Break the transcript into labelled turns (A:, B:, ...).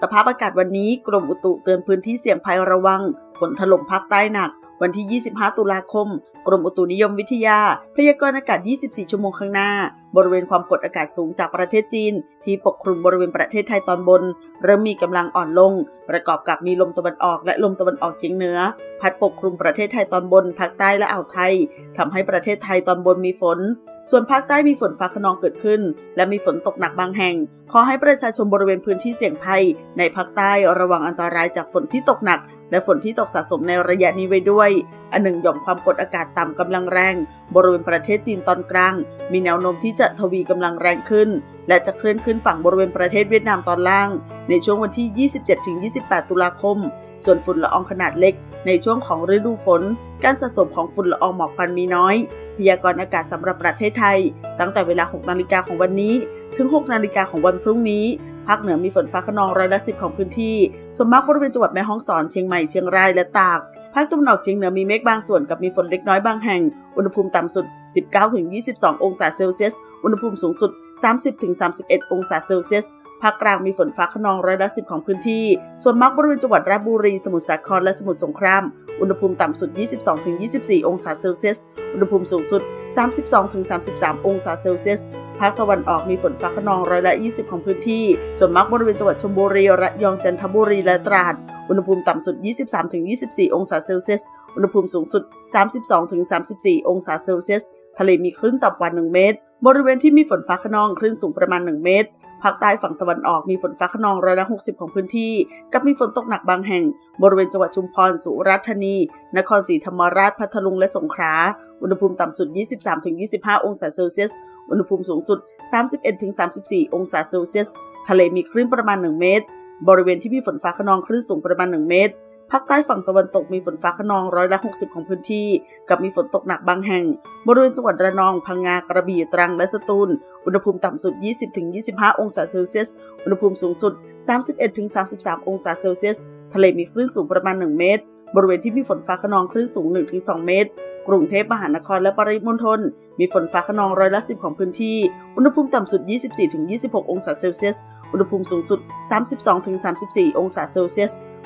A: สภาพอากาศวันนี้กรมอุตุเตือนพื้นที่เสี่ยงภัยระวัง ฝนถล่มภาคใต้หนัก วันที่ 25 ตุลาคม กรมอุตุนิยมวิทยา พยากรณ์อากาศ 24 ชั่วโมงข้างหน้า บริเวณความกดอากาศสูงจากประเทศจีน ที่ปกคลุมบริเวณประเทศไทยตอนบน เริ่มมีกำลังอ่อนลง ประกอบกับมีลมตะวันออกและลมตะวันออกเฉียงเหนือ พัดปกคลุมประเทศไทยตอนบนภาคใต้และอ่าวไทยทำให้ประเทศไทยตอนบนมีฝน ส่วนภาคใต้มีฝนฟ้าขนองเกิดขึ้น และมีฝนตกหนักบางแห่ง ขอให้ประชาชนบริเวณพื้นที่เสี่ยงภัย ในภาคใต้ระวังอันตรายจากฝนที่ตกหนัก และฝนที่ตกสะสมในระยะนี้ไว้ด้วย อันหนึ่งหย่อมความกดอากาศต่ำกำลังแรง บริเวณประเทศจีนตอนกลาง มีแนวโน้มที่จะทวีกำลังแรงขึ้น และจะเคลื่อนขึ้นฝั่งบริเวณประเทศเวียดนามตอนล่าง ในช่วงวันที่ 27-28 ตุลาคม ส่วนฝุ่นละอองขนาดเล็ก ในช่วงของฤดูฝน การสะสมของฝุ่นละอองหมอกควันมีน้อย พยากรณ์อากาศสำหรับประเทศไทย ตั้งแต่เวลา 6 นาฬิกาของวันนี้ ถึง 6 นาฬิกาของวันพรุ่งนี้ ภาคเหนือมีฝนฟ้าขนองร้อยละสิของพื้นที่ ส่วนมากบริเวณจังหวัดแม่ฮ่องสอน เชียงใหม่ เชียงราย และตาก ภาคตะวันออกเฉียงเหนือมีเมฆบางส่วนกับมีฝนเล็กน้อยบางแห่ง อุณหภูมิต่ำสุด 19-22 องศาเซลเซียส อุณหภูมิสูงสุด 30-31 องศาเซลเซียสาคกลางมีฝนฟ้าขนองร้อยละสิของพื้นที่ ส่วนมากบริเวณจังหวัดราชบุรี สมุทรสาครและสมุทรสงคราม อุณหภูมิต่ำสุด 22-24 องศาเซลเซียส อุณหภูมิสูงสุด 32-33 องศาเซลเซียสภาคตะวันออกมีฝนฟ้าขนองร้อยละ 20 ของพื้นที่ ส่วนมากบริเวณจังหวัดชลบุรี ระยอง จันทบุรี และตราด อุณหภูมิต่ำสุด 23-24 องศาเซลเซียส อุณหภูมิสูงสุด 32-34 องศาเซลเซียส ทะเลมีคลื่นต่ำกว่า 1 เมตร บริเวณที่มีฝนฟ้าขนองคลื่นสูงประมาณ 1 เมตร ภาคใต้ฝั่งตะวันออกมีฝนฟ้าขนองร้อยละ60 ของพื้นที่ กับมีฝนตกหนักบางแห่ง บริเวณจังหวัดชุมพร สุราษฎร์ธานี นครศรีธรรมราช พัทลุง และสงขลา อุณหภูมิต่ำสุด 23-25 องศาเซลเซียส อุณหภูมิสูงสุด 31-34 องศาเซลเซียส ทะเลมีคลื่นประมาณ 1 เมตร บริเวณที่มีฝนฟ้าขนองคลื่นสูงประมาณ 1 เมตร ภาคใต้ฝั่งตะวันตกมีฝนฟ้าขนองร้อยละ60 ของพื้นที่ กับมีฝนตกหนักบางแห่ง บริเวณจังหวัดระนอง พังงากระบี่ตรังและสตูล อุณหภูมิต่ำสุด 20-25 องศาเซลเซียส อุณหภูมิสูงสุด 31-33 องศาเซลเซียส ทะเลมีคลื่นสูงประมาณ 1 เมตร บริเวณที่มีฝนฟ้าขนองคลื่นสูง 1-2 เมตร กรุงเทพมหานครและปริมณฑลมีฝนฟ้าขนองร้อยละ10 ของพื้นที่ อุณหภูมิต่ำสุด 24-26 องศาเซลเซียส อุณหภูมิสูงสุด 32-34 องศาเซลเซียส